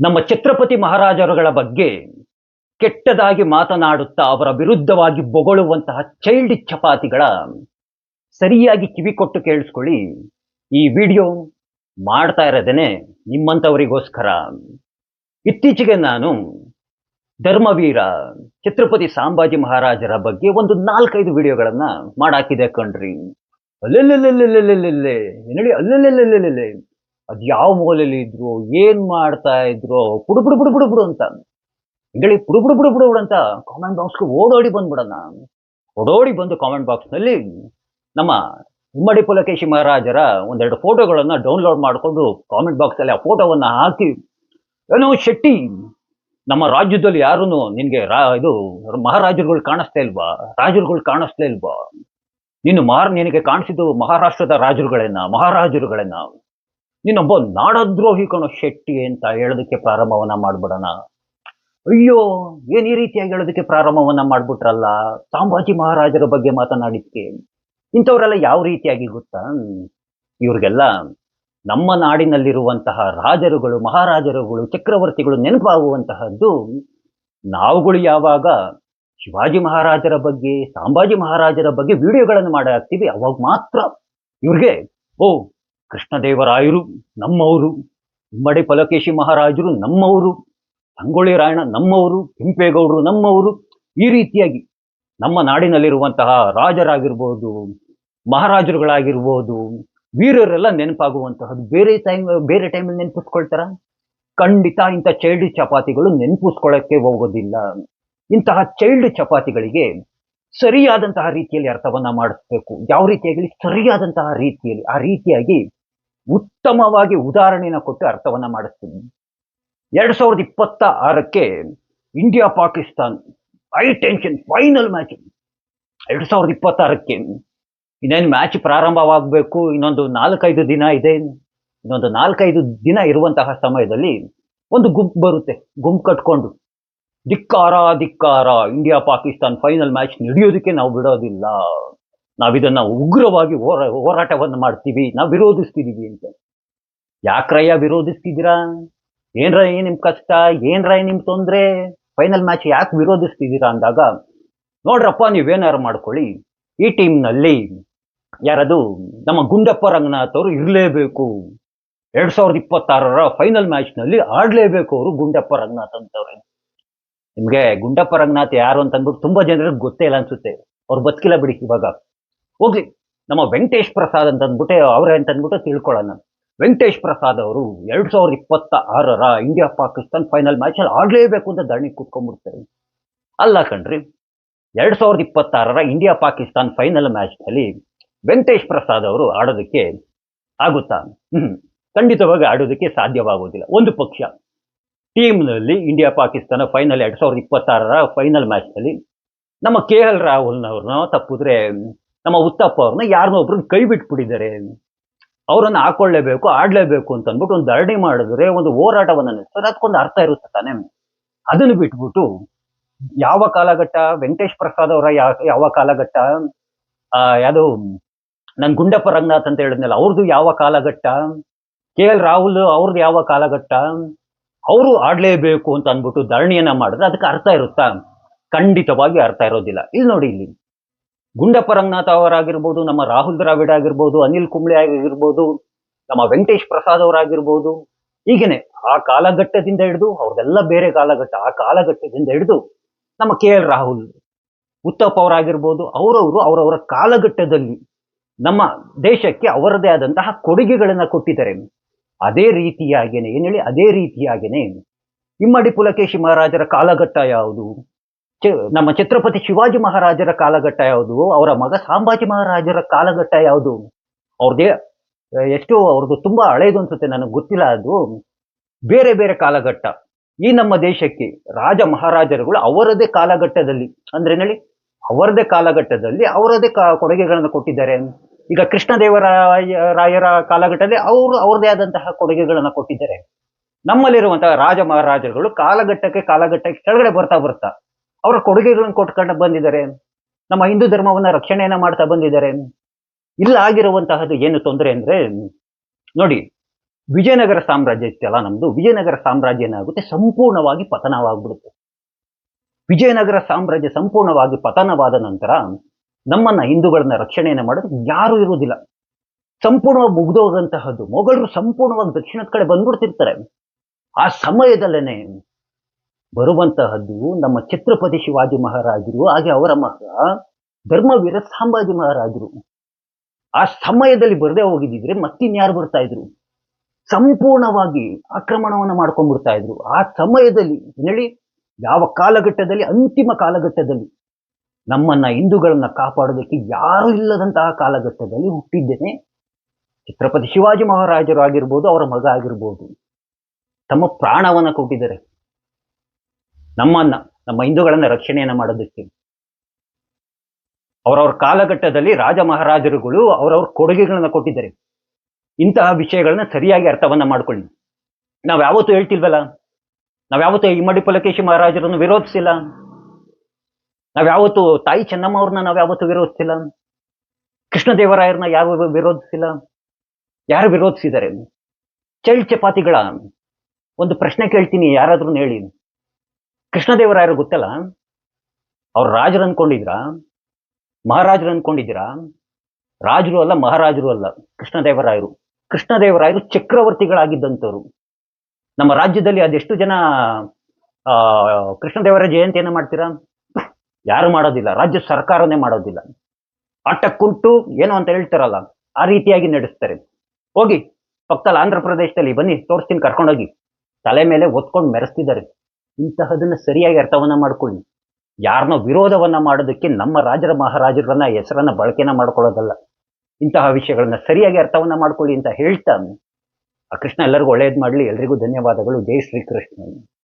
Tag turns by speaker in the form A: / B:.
A: ನಮ್ಮ ಛತ್ರಪತಿ ಮಹಾರಾಜರುಗಳ ಬಗ್ಗೆ ಕೆಟ್ಟದಾಗಿ ಮಾತನಾಡುತ್ತಾ ಅವರ ವಿರುದ್ಧವಾಗಿ ಬೊಗಳುವಂತಹ ಚೈಲ್ಡ್ ಚಪಾತಿಗಳ ಸರಿಯಾಗಿ ಕಿವಿ ಕೊಟ್ಟು ಕೇಳಿಸ್ಕೊಳ್ಳಿ. ಈ ವಿಡಿಯೋ ಮಾಡ್ತಾ ಇರೋದೇನೆ ನಿಮ್ಮಂಥವರಿಗೋಸ್ಕರ ಇತ್ತೀಚೆಗೆ ನಾನು ಧರ್ಮವೀರ ಛತ್ರಪತಿ ಸಾಂಬಾಜಿ ಮಹಾರಾಜರ ಬಗ್ಗೆ ಒಂದು ನಾಲ್ಕೈದು ವಿಡಿಯೋಗಳನ್ನ ಮಾಡಾಕಿದೆ ಕಣ್ರಿ. ಅಲ್ಲೆಲ್ಲೆಲ್ಲೆಲ್ಲೆಲ್ಲೆಲ್ಲೆ. ಏನೇಳಿ ಅಲ್ಲೆಲ್ಲೆಲ್ಲೆಲ್ಲೆಲ್ಲೆ. ಅದ್ ಯಾವ ಮೂಲೆಯಲ್ಲಿ ಇದ್ರು, ಏನ್ ಮಾಡ್ತಾ ಇದ್ರು, ಪುಡು ಪುಡು ಪುಡು ಪುಡು ಅಂತ. ಹೇಳಿ ಪುಡು ಪುಡು ಪುಡು ಪುಡು ಅಂತ ಕಾಮೆಂಟ್ ಬಾಕ್ಸ್ಗೆ ಓಡೋಡಿ ಬಂದ್ಬಿಡೋಣ. ಓಡೋಡಿ ಬಂದು ಕಾಮೆಂಟ್ ಬಾಕ್ಸ್ನಲ್ಲಿ ನಮ್ಮ ಉಮ್ಮಡಿ ಪುಲಕೇಶಿ ಮಹಾರಾಜರ ಒಂದೆರಡು ಫೋಟೋಗಳನ್ನ ಡೌನ್ಲೋಡ್ ಮಾಡಿಕೊಂಡು ಕಾಮೆಂಟ್ ಬಾಕ್ಸಲ್ಲಿ ಆ ಫೋಟೋವನ್ನ ಹಾಕಿ, ಏನೋ ಶೆಟ್ಟಿ, ನಮ್ಮ ರಾಜ್ಯದಲ್ಲಿ ಯಾರೂ ನಿನ್ಗೆ ರಾ, ಇದು ಮಹಾರಾಜರುಗಳು ಕಾಣಿಸ್ತಾ ಇಲ್ವಾ? ರಾಜರುಗಳು ಕಾಣಿಸ್ತಾ ಇಲ್ವಾ? ನೀನು ಮಾರ್ ನಿನಗೆ ಕಾಣಿಸಿದ್ದು ಮಹಾರಾಷ್ಟ್ರದ ರಾಜರುಗಳೇನ? ಮಹಾರಾಜರುಗಳನ್ನ ನೀನೊಬ್ಬ ನಾಡದ್ರೋಹಿ ಕಣೋ ಶೆಟ್ಟಿ ಅಂತ ಹೇಳೋದಕ್ಕೆ ಪ್ರಾರಂಭವನ್ನ ಮಾಡ್ಬಿಡೋಣ. ಅಯ್ಯೋ, ಏನ್ ಈ ರೀತಿಯಾಗಿ ಹೇಳೋದಕ್ಕೆ ಪ್ರಾರಂಭವನ್ನ ಮಾಡ್ಬಿಟ್ರಲ್ಲ? ಸಾಂಬಾಜಿ ಮಹಾರಾಜರ ಬಗ್ಗೆ ಮಾತನಾಡಿದ್ಕೆ. ಇಂಥವರೆಲ್ಲ ಯಾವ ರೀತಿಯಾಗಿ ಗೊತ್ತಾ? ಇವ್ರಿಗೆಲ್ಲ ನಮ್ಮ ನಾಡಿನಲ್ಲಿರುವಂತಹ ರಾಜರುಗಳು, ಮಹಾರಾಜರುಗಳು, ಚಕ್ರವರ್ತಿಗಳು ನೆನಪಾಗುವಂತಹದ್ದು, ನಾವುಗಳು ಯಾವಾಗ ಶಿವಾಜಿ ಮಹಾರಾಜರ ಬಗ್ಗೆ ಸಾಂಬಾಜಿ ಮಹಾರಾಜರ ಬಗ್ಗೆ ವಿಡಿಯೋಗಳನ್ನು ಮಾಡಿ ಹಾಕ್ತೀವಿ ಅವಾಗ ಮಾತ್ರ ಇವ್ರಿಗೆ, ಓ ಕೃಷ್ಣದೇವರಾಯರು ನಮ್ಮವರು, ಉಮ್ಮಡಿ ಪಲಕೇಶಿ ಮಹಾರಾಜರು ನಮ್ಮವರು ಸಂಗೊಳ್ಳಿ ರಾಯಣ್ಣ ನಮ್ಮವರು, ಕೆಂಪೇಗೌಡರು ನಮ್ಮವರು, ಈ ರೀತಿಯಾಗಿ ನಮ್ಮ ನಾಡಿನಲ್ಲಿರುವಂತಹ ರಾಜರಾಗಿರ್ಬೋದು, ಮಹಾರಾಜರುಗಳಾಗಿರ್ಬೋದು, ವೀರರೆಲ್ಲ ನೆನಪಾಗುವಂತಹದ್ದು. ಬೇರೆ ಟೈಮ್ ಬೇರೆ ಟೈಮಲ್ಲಿ ನೆನಪಿಸ್ಕೊಳ್ತಾರ? ಖಂಡಿತ ಇಂಥ ಚೈಲ್ಡ್ ಚಪಾತಿಗಳು ನೆನಪಿಸ್ಕೊಳ್ಳೋಕ್ಕೆ ಹೋಗೋದಿಲ್ಲ. ಇಂತಹ ಚೈಲ್ಡ್ ಚಪಾತಿಗಳಿಗೆ ಸರಿಯಾದಂತಹ ರೀತಿಯಲ್ಲಿ ಅರ್ಥವನ್ನ ಮಾಡಿಸ್ಬೇಕು. ಯಾವ ರೀತಿಯಾಗಿ ಸರಿಯಾದಂತಹ ರೀತಿಯಲ್ಲಿ, ಆ ರೀತಿಯಾಗಿ ಉತ್ತಮವಾಗಿ ಉದಾಹರಣೆನ ಕೊಟ್ಟು ಅರ್ಥವನ್ನ ಮಾಡಿಸ್ತೀನಿ. ಎರಡ್ ಸಾವಿರದ ಇಪ್ಪತ್ತ ಆರಕ್ಕೆ India Pakistan high tension final match ಎರಡು ಸಾವಿರದ ಇಪ್ಪತ್ತಾರಕ್ಕೆ ಇನ್ನೇನು ಮ್ಯಾಚ್ ಪ್ರಾರಂಭವಾಗಬೇಕು, ಇನ್ನೊಂದು ನಾಲ್ಕೈದು ದಿನ ಇದೆ. ಇನ್ನೊಂದು ನಾಲ್ಕೈದು ದಿನ ಇರುವಂತಹ ಸಮಯದಲ್ಲಿ ಒಂದು ಗುಂಪು ಬರುತ್ತೆ, ಗುಂಪು ಕಟ್ಕೊಂಡು. ಧಿಕ್ಕಾರ ಧಿಕ್ಕಾರ, ಇಂಡಿಯಾ ಪಾಕಿಸ್ತಾನ್ ಫೈನಲ್ ಮ್ಯಾಚ್ ನಡೆಯೋದಕ್ಕೆ ನಾವು ಬಿಡೋದಿಲ್ಲ. ನಾವಿದನ್ನ ಉಗ್ರವಾಗಿ ಹೋರಾ, ಹೋರಾಟವನ್ನು ಮಾಡ್ತೀವಿ, ನಾವು ವಿರೋಧಿಸ್ತಿದ್ದೀವಿ ಅಂತ. ಯಾಕ್ರಯ್ಯ ವಿರೋಧಿಸ್ತಿದ್ದೀರಾ? ಏನ್ರ ಏನ್ ನಿಮ್ಮ ಕಷ್ಟ ಏನ್ರ ನಿಮ್ಮ ತೊಂದ್ರೆ? ಫೈನಲ್ ಮ್ಯಾಚ್ ಯಾಕೆ ವಿರೋಧಿಸ್ತಿದ್ದೀರಾ ಅಂದಾಗ, ನೋಡ್ರಪ್ಪ, ನೀವೇನಾರು ಮಾಡ್ಕೊಳ್ಳಿ. ಈ ಟೀಮ್ನಲ್ಲಿ ಯಾರದು, ನಮ್ಮ ಗುಂಡಪ್ಪ ರಂಗನಾಥ್ ಅವರು ಇರಲೇಬೇಕು. ಎರಡ್ ಸಾವಿರದ ಇಪ್ಪತ್ತಾರರ ಫೈನಲ್ ಮ್ಯಾಚ್ನಲ್ಲಿ ಆಡಲೇಬೇಕು ಅವರು ಗುಂಡಪ್ಪ ರಂಗನಾಥ್ ಅಂತವ್ರೆ. ನಿಮಗೆ ಗುಂಡಪ್ಪ ರಂಗನಾಥ್ ಯಾರು ಅಂತ ಅಂದ್ಬಿಟ್ಟು ತುಂಬಾ ಜನರಿಗೆ ಗೊತ್ತೇ ಇಲ್ಲ ಅನ್ಸುತ್ತೆ. ಅವ್ರು ಬದುಕಿಲ್ಲ ಬಿಡಿ ಇವಾಗ. ಹೋಗ್ಲಿ. ನಮ್ಮ ವೆಂಕಟೇಶ್ ಪ್ರಸಾದ್ ಅಂತ ಅಂದ್ಬಿಟ್ಟೆ ಅವ್ರೆ ಅಂತ ಅಂದ್ಬಿಟ್ಟು ತಿಳ್ಕೊಳ್ಳೋಣ ವೆಂಕಟೇಶ್ ಪ್ರಸಾದ್ ಅವರು ಎರಡ್ ಸಾವಿರದ ಇಪ್ಪತ್ತ ಆರರ ಇಂಡಿಯಾ ಪಾಕಿಸ್ತಾನ್ ಫೈನಲ್ ಮ್ಯಾಚ್ ಅಲ್ಲಿ ಆಡ್ಲೇಬೇಕು ಅಂತ ದಾಣಿ ಕೂತ್ಕೊಂಡ್ಬಿಡ್ತಾರೆ. ಅಲ್ಲ ಕಣ್ರಿ, ಎರಡ್ ಸಾವಿರದ ಇಪ್ಪತ್ತಾರರ ಇಂಡಿಯಾ ಪಾಕಿಸ್ತಾನ್ ಫೈನಲ್ ಮ್ಯಾಚ್ನಲ್ಲಿ ವೆಂಕಟೇಶ್ ಪ್ರಸಾದ್ ಅವರು ಆಡೋದಕ್ಕೆ ಆಗುತ್ತಾ? ಖಂಡಿತವಾಗಿ ಆಡೋದಕ್ಕೆ ಸಾಧ್ಯವಾಗುವುದಿಲ್ಲ ಒಂದು ಪಕ್ಷ, ಟೀಮ್ನಲ್ಲಿ ಇಂಡಿಯಾ ಪಾಕಿಸ್ತಾನ ಫೈನಲ್ ಎರಡು ಸಾವಿರದ ಇಪ್ಪತ್ತಾರರ ಫೈನಲ್ ಮ್ಯಾಚ್ನಲ್ಲಿ ನಮ್ಮ ಕೆ ಎಲ್ ರಾಹುಲ್ನವ್ರನ್ನ ತಪ್ಪಿದ್ರೆ ನಮ್ಮ ಉತ್ತಪ್ಪ ಅವ್ರನ್ನ ಯಾರನ್ನೋ ಒಬ್ರನ್ನ ಕೈ ಬಿಟ್ಬಿಟ್ಟಿದ್ದಾರೆ. ಅವರನ್ನು ಹಾಕೊಳ್ಳೇಬೇಕು ಆಡ್ಲೇಬೇಕು ಅಂತ ಅಂದ್ಬಿಟ್ಟು ಒಂದು ಧರಣಿ ಮಾಡಿದ್ರೆ ಒಂದು ಹೋರಾಟವನ್ನು ನಡೆಸ್ತಾರೆ. ಅದಕ್ಕೊಂದು ಅರ್ಥ ಇರುತ್ತೆ ತಾನೇ. ಅದನ್ನು ಬಿಟ್ಬಿಟ್ಟು ಯಾವ ಕಾಲಘಟ್ಟ, ವೆಂಕಟೇಶ್ ಪ್ರಸಾದ್ ಅವರ ಯಾವ ಕಾಲಘಟ್ಟ, ಆ, ಯಾವುದು, ನನ್ ಗುಂಡಪ್ಪ ರಂಗನಾಥ್ ಅಂತ ಹೇಳಿದ್ನಲ್ಲ ಅವ್ರದ್ದು ಯಾವ ಕಾಲಘಟ್ಟ, ಕೆ ಎಲ್ ರಾಹುಲ್ ಅವ್ರದ್ದು ಯಾವ ಕಾಲಘಟ್ಟ, ಅವರು ಆಡ್ಲೇಬೇಕು ಅಂತ ಅಂದ್ಬಿಟ್ಟು ಧರಣಿಯನ್ನ ಮಾಡಿದ್ರೆ ಅದಕ್ಕೆ ಅರ್ಥ ಇರುತ್ತಾ? ಖಂಡಿತವಾಗಿ ಅರ್ಥ ಇರೋದಿಲ್ಲ. ಇಲ್ಲಿ ನೋಡಿ ಇಲ್ಲಿ. ಗುಂಡಪ್ಪ ರಂಗನಾಥ್ ಅವರಾಗಿರ್ಬೋದು, ನಮ್ಮ ರಾಹುಲ್ ದ್ರಾವಿಡ್ ಆಗಿರ್ಬೋದು, ಅನಿಲ್ ಕುಂಬ್ಳೆ ಆಗಿರ್ಬೋದು, ನಮ್ಮ ವೆಂಕಟೇಶ್ ಪ್ರಸಾದ್ ಅವರಾಗಿರ್ಬೋದು. ಹೀಗೇನೆ ಆ ಕಾಲಘಟ್ಟದಿಂದ ಹಿಡಿದು, ಅವ್ರದೆಲ್ಲ ಬೇರೆ ಕಾಲಘಟ್ಟ, ಆ ಕಾಲಘಟ್ಟದಿಂದ ಹಿಡಿದು ನಮ್ಮ ಕೆ ಎಲ್ ರಾಹುಲ್ ಉತ್ತಪ್ಪ ಅವರಾಗಿರ್ಬೋದು, ಅವರವರು ಅವರವರ ಕಾಲಘಟ್ಟದಲ್ಲಿ ನಮ್ಮ ದೇಶಕ್ಕೆ ಅವರದೇ ಆದಂತಹ ಕೊಡುಗೆಗಳನ್ನ ಕೊಟ್ಟಿದ್ದಾರೆ. ಅದೇ ರೀತಿಯಾಗೇನೆ, ಏನ್ ಹೇಳಿ? ಅದೇ ರೀತಿಯಾಗೇನೆ. ಇಮ್ಮಡಿ ಪುಲಕೇಶಿ ಮಹಾರಾಜರ ಕಾಲಘಟ್ಟ ಯಾವುದು? ನಮ್ಮ ಛತ್ರಪತಿ ಶಿವಾಜಿ ಮಹಾರಾಜರ ಕಾಲಘಟ್ಟ ಯಾವುದು? ಅವರ ಮಗ ಸಾಂಬಾಜಿ ಮಹಾರಾಜರ ಕಾಲಘಟ್ಟ ಯಾವುದು? ಅವ್ರದ್ದೇ ಎಷ್ಟು ಅವ್ರದ್ದು ತುಂಬಾ ಹಳೆಯದು ಅನ್ಸುತ್ತೆ, ನನಗೆ ಗೊತ್ತಿಲ್ಲ ಅದು. ಬೇರೆ ಬೇರೆ ಕಾಲಘಟ್ಟ. ಈ ನಮ್ಮ ದೇಶಕ್ಕೆ ರಾಜ ಮಹಾರಾಜರುಗಳು ಅವರದೇ ಕಾಲಘಟ್ಟದಲ್ಲಿ, ಅಂದ್ರೆ ಹೇಳಿ? ಅವರದೇ ಕಾಲಘಟ್ಟದಲ್ಲಿ ಅವರದೇ ಕೊಡುಗೆಗಳನ್ನು ಕೊಟ್ಟಿದ್ದಾರೆ. ಈಗ ಕೃಷ್ಣದೇವರಾಯ ರಾಯರ ಕಾಲಘಟ್ಟದಲ್ಲಿ ಅವರು ಅವರದೇ ಆದಂತಹ ಕೊಡುಗೆಗಳನ್ನು ಕೊಟ್ಟಿದ್ದಾರೆ. ನಮ್ಮಲ್ಲಿರುವಂತಹ ರಾಜ ಮಹಾರಾಜರುಗಳು ಕಾಲಘಟ್ಟಕ್ಕೆ ಕಾಲಘಟ್ಟಕ್ಕೆ ಕೆಳಗಡೆ ಬರ್ತಾ ಬರ್ತಾ ಅವರ ಕೊಡುಗೆಗಳನ್ನು ಕೊಟ್ಕೊಂಡು ಬಂದಿದ್ದಾರೆ. ನಮ್ಮ ಹಿಂದೂ ಧರ್ಮವನ್ನ ರಕ್ಷಣೆಯನ್ನ ಮಾಡ್ತಾ ಬಂದಿದ್ದಾರೆ. ಇಲ್ಲ ಆಗಿರುವಂತಹದ್ದು ಏನು ತೊಂದರೆ ಅಂದ್ರೆ, ನೋಡಿ, ವಿಜಯನಗರ ಸಾಮ್ರಾಜ್ಯ ಇತ್ತಲ್ಲ ನಮ್ದು, ವಿಜಯನಗರ ಸಾಮ್ರಾಜ್ಯ ಏನಾಗುತ್ತೆ? ಸಂಪೂರ್ಣವಾಗಿ ಪತನವಾಗ್ಬಿಡುತ್ತೆ. ವಿಜಯನಗರ ಸಾಮ್ರಾಜ್ಯ ಸಂಪೂರ್ಣವಾಗಿ ಪತನವಾದ ನಂತರ ನಮ್ಮನ್ನ ಹಿಂದೂಗಳನ್ನ ರಕ್ಷಣೆಯನ್ನ ಮಾಡೋದು ಯಾರು ಇರುವುದಿಲ್ಲ. ಸಂಪೂರ್ಣವಾಗಿ ಮುಗ್ದೋಗಂತಹದ್ದು ಮೊಘಲರು ಸಂಪೂರ್ಣವಾಗಿ ದಕ್ಷಿಣದ ಕಡೆ ಬಂದ್ಬಿಡ್ತಿರ್ತಾರೆ. ಆ ಸಮಯದಲ್ಲೇನೆ ಬರುವಂತಹದ್ದು ನಮ್ಮ ಛತ್ರಪತಿ ಶಿವಾಜಿ ಮಹಾರಾಜರು, ಹಾಗೆ ಅವರ ಮಗ ಧರ್ಮವೀರ ಸಾಂಬಾಜಿ ಮಹಾರಾಜರು. ಆ ಸಮಯದಲ್ಲಿ ಬರದೇ ಹೋಗಿದ್ದಿದ್ರೆ ಮತ್ತಿನ್ಯಾರು ಬರ್ತಾ ಇದ್ರು? ಸಂಪೂರ್ಣವಾಗಿ ಆಕ್ರಮಣವನ್ನ ಮಾಡ್ಕೊಂಡ್ಬಿಡ್ತಾ ಇದ್ರು. ಆ ಸಮಯದಲ್ಲಿ ಹೇಳಿ, ಯಾವ ಕಾಲಘಟ್ಟದಲ್ಲಿ? ಅಂತಿಮ ಕಾಲಘಟ್ಟದಲ್ಲಿ. ನಮ್ಮನ್ನ, ಹಿಂದೂಗಳನ್ನ ಕಾಪಾಡೋದಕ್ಕೆ ಯಾರು ಇಲ್ಲದಂತಹ ಕಾಲಘಟ್ಟದಲ್ಲಿ ಹುಟ್ಟಿದ್ದೇನೆ. ಛತ್ರಪತಿ ಶಿವಾಜಿ ಮಹಾರಾಜರು ಆಗಿರ್ಬೋದು, ಅವರ ಮಗ ಆಗಿರ್ಬೋದು. ತಮ್ಮ ಪ್ರಾಣವನ್ನ ಕೊಟ್ಟಿದ್ದಾರೆ. ನಮ್ಮನ್ನ ನಮ್ಮ ಹಿಂದೂಗಳನ್ನ ರಕ್ಷಣೆಯನ್ನ ಮಾಡೋದಕ್ಕೆ. ಅವರವ್ರ ಕಾಲಘಟ್ಟದಲ್ಲಿ ರಾಜ ಮಹಾರಾಜರುಗಳು ಅವರವ್ರ ಕೊಡುಗೆಗಳನ್ನ ಕೊಟ್ಟಿದ್ದಾರೆ. ಇಂತಹ ವಿಷಯಗಳನ್ನ ಸರಿಯಾಗಿ ಅರ್ಥವನ್ನ ಮಾಡ್ಕೊಳ್ಳಿ. ನಾವ್ ಯಾವತ್ತೂ ಹೇಳ್ತಿಲ್ವಲ್ಲ? ನಾವ್ ಯಾವತ್ತೂ ಇಮ್ಮಡಿ ಪುಲಕೇಶಿ ಮಹಾರಾಜರನ್ನು ವಿರೋಧಿಸಿಲ್ಲ. ನಾವ್ ಯಾವತ್ತು ತಾಯಿ ಚೆನ್ನಮ್ಮ ಅವ್ರನ್ನ ನಾವ್ ಯಾವತ್ತೂ ವಿರೋಧಿಸಿಲ್ಲ. ಕೃಷ್ಣದೇವರಾಯರನ್ನ ಯಾರು ವಿರೋಧಿಸಿಲ್ಲ? ಯಾರು ವಿರೋಧಿಸಿದ್ದಾರೆ? ಚೈಲ್ಡ್ ಚಪಾತಿಗಳ ಒಂದು ಪ್ರಶ್ನೆ ಕೇಳ್ತೀನಿ ಯಾರಾದ್ರೂ ಹೇಳಿ. ಕೃಷ್ಣದೇವರಾಯರು ಗೊತ್ತಲ್ಲ? ಅವ್ರು ರಾಜರು ಅನ್ಕೊಂಡಿದ್ರ ಮಹಾರಾಜರು ಅನ್ಕೊಂಡಿದ್ದೀರಾ? ರಾಜರು ಅಲ್ಲ, ಮಹಾರಾಜರು ಅಲ್ಲ, ಕೃಷ್ಣದೇವರಾಯರು. ಕೃಷ್ಣದೇವರಾಯರು ಚಕ್ರವರ್ತಿಗಳಾಗಿದ್ದಂಥವ್ರು. ನಮ್ಮ ರಾಜ್ಯದಲ್ಲಿ ಅದೆಷ್ಟು ಜನ ಕೃಷ್ಣದೇವರ ಜಯಂತಿಯನ್ನು ಮಾಡ್ತೀರಾ? ಯಾರು ಮಾಡೋದಿಲ್ಲ, ರಾಜ್ಯ ಸರ್ಕಾರನೇ ಮಾಡೋದಿಲ್ಲ. ಆಟಕ್ಕುಂಟು, ಏನು ಅಂತ ಹೇಳ್ತಾರಲ್ಲ, ಆ ರೀತಿಯಾಗಿ ನಡೆಸ್ತಾರೆ. ಹೋಗಿ, ಪಕ್ಕದಲ್ಲಿ ಆಂಧ್ರ ಪ್ರದೇಶದಲ್ಲಿ ಬನ್ನಿ, ತೋರಿಸ್ತೀನಿ, ಕರ್ಕೊಂಡೋಗಿ. ತಲೆ ಮೇಲೆ ಒತ್ಕೊಂಡು ಮೆರೆಸ್ತಿದ್ದಾರೆ. ಇಂತಹದನ್ನ ಸರಿಯಾಗಿ ಅರ್ಥವನ್ನ ಮಾಡ್ಕೊಳ್ಳಿ. ಯಾರನ್ನೋ ವಿರೋಧವನ್ನ ಮಾಡೋದಕ್ಕೆ ನಮ್ಮ ರಾಜರ ಮಹಾರಾಜರನ್ನ ಹೆಸರನ್ನ ಬಳಕೆನ ಮಾಡ್ಕೊಳ್ಳೋದಲ್ಲ. ಇಂತಹ ವಿಷಯಗಳನ್ನ ಸರಿಯಾಗಿ ಅರ್ಥವನ್ನ ಮಾಡ್ಕೊಳ್ಳಿ ಅಂತ ಹೇಳ್ತಾನೆ ಆ ಕೃಷ್ಣ ಎಲ್ಲರಿಗೂ ಒಳ್ಳೇದ್ ಮಾಡ್ಲಿ. ಎಲ್ರಿಗೂ ಧನ್ಯವಾದಗಳು. ಜೈ ಶ್ರೀಕೃಷ್ಣ.